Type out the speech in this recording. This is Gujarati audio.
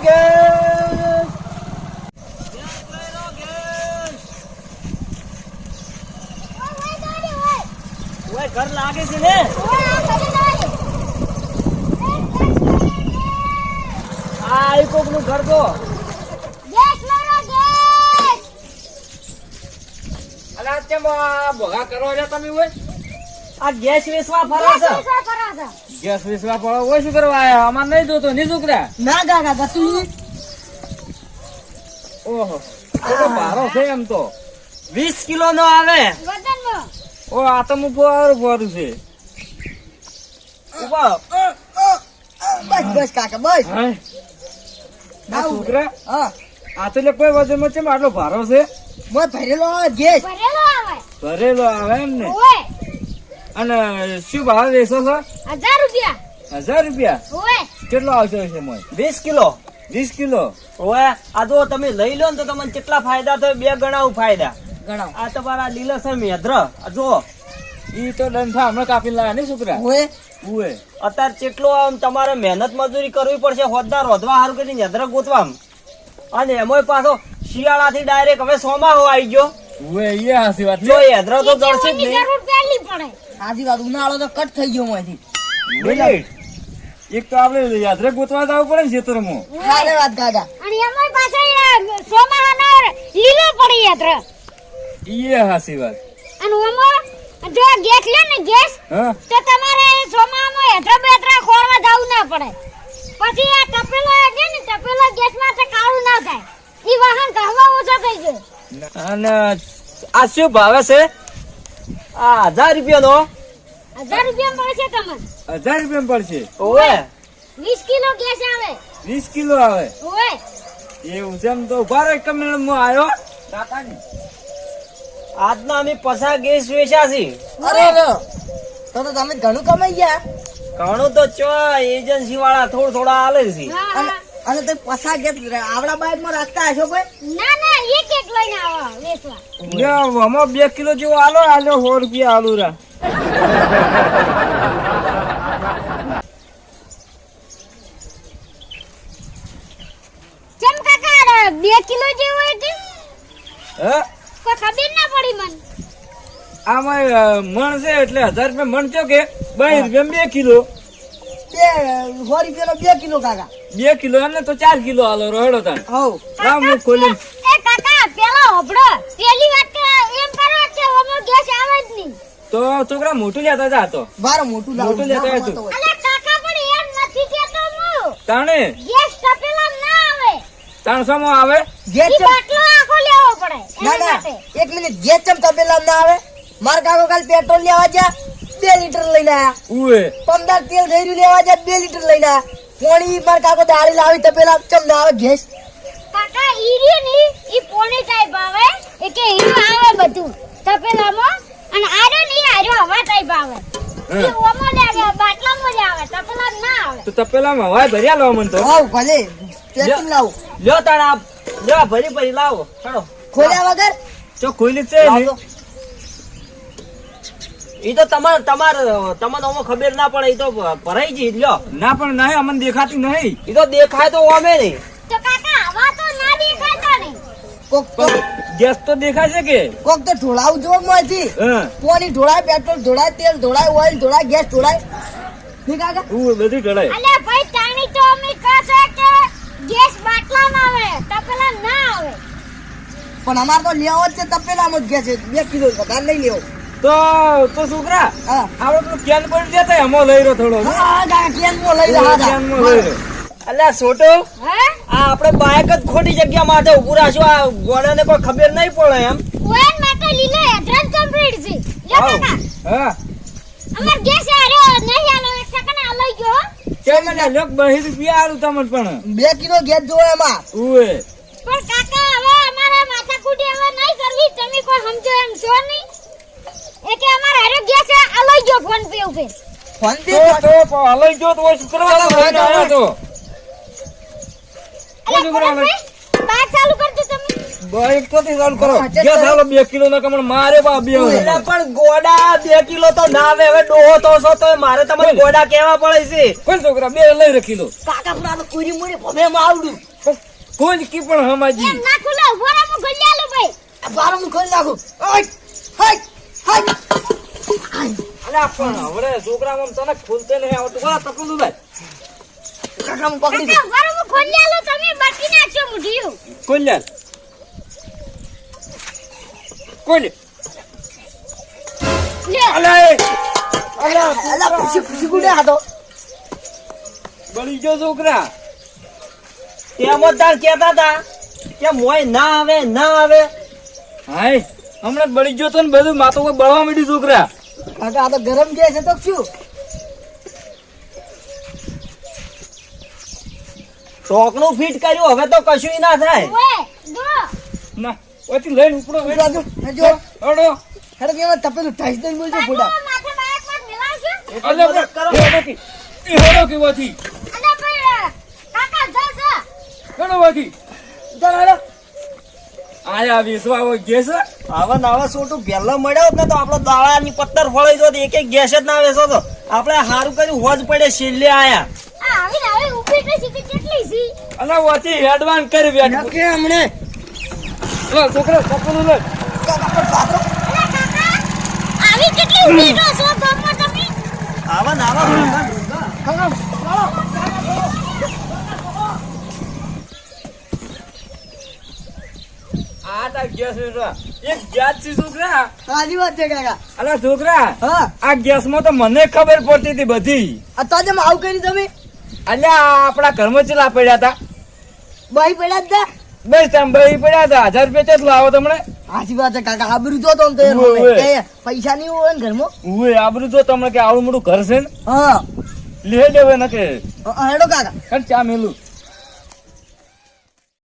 રોગેશ ઘર લાગે છે ને આ કોકનું ઘર તો અલા તેમાં ભોગા કરો તમે હોય? આ ગેસ વેચવા ફરો છો. ગેસ વેચવા ફરો હોય શું કરવા આયા? અમાર નહીં જોતો નહીં છોકરા ના કાકા ગતું ઓહો કેટલો ભારો છે એમ તો. વીસ કિલો નો આવે ઓ આ તો હું ફોર ફોરું છે. ઊભા. બસ બસ કાકા બસ. આ છોકરા હા. આ તો કોઈ વજનમાં છે આટલો ભારો છે? મોય ભરેલો આવે ગેસ. ભરેલો આવે એમ ને? અને શું ભાવ વેચો છો? હજાર રૂપિયા. હજાર રૂપિયા? કેટલો આવશે છે મોય? વીસ કિલો. વીસ કિલો? ઓએ આ જો તમે લઈ લો ને તો તમને કેટલા ફાયદા થાય? બે ગણા ફાયદા. ગણાવ. આ તમારા લીલાસર મેદ્ર. આ જો ઈ તો ડંઠા હમણાં કાપી લાયા ને છોકરા? ઓએ ઓએ અત્યારે કેટલો આમ તમારે મહેનત મજૂરી કરવી પડશે હોદ્દાર રોધવા હારું કરીને યંત્ર ગોતવા આમ. અને એમાંય પાછો શિયાળાથી ડાયરેક્ટ હવે સોમાહો આવી ગયો. ઉએ એ હાસી વાત જો યંત્ર તો જળશે જ નહીં. આજી વાત ઉનાળો તો કટ થઈ ગયો મોયથી એક તો આપણે યાત્રે ગોતવા જવું પડે ને ખેતરમાં. હારે વાત કાકા લીલો પડી યાત્ર એ હાસી વાત. અને ઓમાં જો ગેસ લે ને ગેસ હા? તો તમારે સોમામાં હેઠળ બેઠા ખોરવા જવું ના પડે. પછી આ તપેલો છે ને તપેલો ગેસમાં તો કાળું ના થાય. એ વાહન કહવા ઓછો થઈ ગયો. અને આ શું ભાવે છે? આ હજાર રૂપિયાનો. હજાર રૂપિયા પડશે તમને. હજાર રૂપિયા પડશે? ઓવે. વીસ કિલો ગેસ આવે. વીસ કિલો આવે? ઓવે. એવું છે એમ તો ઊભા રહે મિનિટ હું આવ્યો. આજના અમે પસાર ગેસ વેચ્યા છે અરે તો તો તમે ઘણું કમાઈ ગયા. ઘણું તો ચો એજન્સી વાળા થોડું થોડા આલે છે. અને અને તે પસા ગેસ આવડા બાઈકમાં રાખતા હશો કોઈ? ના ના એક એક લઈને આવો વેચવા. લ્યો, આમાં બે કિલો જેવો આલો આલો સો રૂપિયા આલુ રા. ચમ કાકા કિલો જેવો એટલે હે? કોઈ ખબર ના પડી મને? આમાં મણ છે એટલે હજાર રૂપિયા મણ છો કે બે રૂપિયા બે કિલો. બે સો રૂપિયાનો બે કિલો કાકા. બે કિલો એમ ને તો ચાર કિલો હાલો રોડો તાર હવ. રામ હું ખોલી એ કાકા પેલા હોબળો પેલી વાત એમ કરો કે ઓમો ગેસ આવે જ નહીં. તો છોકરા મોટું લેતા જા તો. બાર મોટું લાવું. મોટું લેતા હતું. અલે કાકા પણ એમ નથી કેતો હું. તાણે? ગેસ તપેલા ના આવે. ત્રણસો માં આવે? ગેસ બાટલો આખો લેવો પડે ના ના. એક મિનિટ ગેસ ચમ તપેલા ના આવે? માર કાકો કાલ પેટ્રોલ લેવા ગયા. બે લીટર લઈને આયા. પંદર તેલ રેડ્યું લેવા જાય બે લીટર લઈને આયા. પોણી માર કાકો દાળી લાવી તપેલા ચમ ના આવે ઘેસ. કાકા ઈરી ની ઈ પોણી ટાઈપ આવે એ કે ઈરું આવે બધું. તપેલામાં અને આર્યો ની આરો હવા ટાઈપ આવે. ઈ ઓમો લાગે બાટલામાં જ આવે તપેલા ના આવે. તો તપેલામાં હવાય ભર્યા લો મને તો. હવ ભલે. પેટ્રોલ લાવું. લ્યો તાણ લ્યો ભરી ભરી લાવો. ચડો ખોલ્યા વગર? ખોલી છે ઈ તો તમાર તમાર તમને ઓમાં ખબર ના પડે ઈ તો ભરાઈ ગઈ લ્યો. ના પણ નહીં અમને દેખાતી નહીં. ઈ તો દેખાય તો ઓમે નહીં. તો કાકા આવા તો ના દેખાતા ને કોક તો ગેસ તો દેખાય છે કે? કોક તો ઢોળાવ જો માંથી હા. પોણી ઢોળાય પેટ્રોલ ઢોળાય તેલ ઢોળાય ઓઇલ ઢોળાય ગેસ ઢોળાય. નહીં કાકા? ઉ બધું ઢોળાય. અલે ભાઈ તાણી તો અમે કહે કે ગેસ બાટલામાં આવે તપેલા ના આવે. પણ અમારે તો લેવો જ છે તપેલામાં જ ગેસ છે. બે કિલો વધારે નહીં લેવો. તો તો છોકરા હા. આપણે પેલું કેન પડી જતા એમો લઈ રહ્યો થોડો. કેનમાં લઈ રહ્યા લઈ અલ્યા છોટો આ આપણે બાઇક જ ખોટી જગ્યા માટે ઉભું રાખ્યું. આ ગોડાને કોઈ ખબર નહીં પડે એમ. ઓયન માટે લીલો એડ્રેસ કમ્પ્લીટ છે. લે કાકા. હા. અમાર ગેસ આર્યો નહીં આલો એક સેકન્ડ આ લઈ ગયો કેમ મને લોક બહી રૂપિયા આલું તમને પણ. બે કિલો ગેસ જોવે એમાં. ઉએ પણ કાકા હવે અમારે માથાકૂટી હવે નહીં કરવી. તમે કોઈ સમજો એમ છો નહીં? એ અમાર અમારે ગયા છે આ લઈ ગયો ફોન પે ઉપર. ફોન તો તો પણ ગયો તો ઓછું કરવા તો ભાઈ ને તો? ફોન બાર ચાલુ કરજો તમે. બાઈક તો થી ચાલુ કરો. કરો. હાલો બે કિલો ના કમણ મારે બા બે ઉએ. પણ ગોડા 2 કિલો તો ના આવે હવે ડોહો તો છો તો મારે તમારે ગોડા કેવા પડે છે? કોણ છોકરા બે લઈ રાખી લો કાકા પણ આ તો કુરી મુરી ભમેમાં આવડું. કોણ? કી પણ હમાજી? ના ખુલે ઊભો રહો હું ગલ્લી ભાઈ. આ બાર હું ખોલી નાખું. ઓય, હાય, હાય. અલ્યા પણ હવે છોકરામાં તને ખોલતે નહીં આવડતું. બોલા તપલું ભાઈ કાકા હું પકડી દઉં. હું ખોલી આલું, તમે બાકી અલા. અલા ગુડે તો બળી ગયો છોકરા. તેમ જ તાર કહેતા હતા કે મોય ના આવે ના આવે. હાય. હમણાં બળી ગયો તો ને બધું માથું કોઈ બળવા માંડ્યું છોકરા. કાકા આ તો ગરમ ગેસ છે તો શું? ટોકનું ફિટ કર્યું હવે તો કશું ના થાય. ના ઓથી લઈને ઉપડો ઉપડો જો, ને જો. અડો હેડો. તપેલું દઈને બોલજો કી વાથી અલા, ભાઈ, કાકા, જા, જા. હેડો વાથી ચાલ હેડો. આયા વિશ્વા હોય ગેસ આવા નવા સોટું પહેલા મળ્યો હોત ને તો આપણો દાળાની પત્તર ફળાઈ જોત એક એક ગેસ જ ના વેસો તો આપણે સારું કર્યું હોજ પડે છેલ્લે આયા. અને વાથી હેડવાન કરી બેઠ. કે હમણે. લો છોકરા સપનું લે. કાકા પણ પાત્રો અલા, કાકા, આવી કેટલી ઊભી છો? તમે? આવા નવા ગેસ એક ગેસ છે છોકરા સાચી વાત છે કાકા. અલા છોકરા હા. આ ગેસમાં તો મને ખબર પડતી હતી બધી. આ તો જેમ આવું કરી તમે? અલ્યા આપણા ઘરમાં ચેલા પડ્યા હતા. બાઈ પડ્યા જ તા બસ તમે ભાઈ પડ્યા હતા. હજાર રૂપિયા કેટલા આવો તમને? સાચી વાત છે કાકા. આબરૂ જો તો આમ તો એ ઉવે, ઉવે. કે પૈસા નહીં હોય ને ઘરમાં? ઉવે આબરું જો તમને કે આવડું મોટું ઘર છે ને? હા. લે લેવે ન કે હેડો કાકા. ચા મેલું.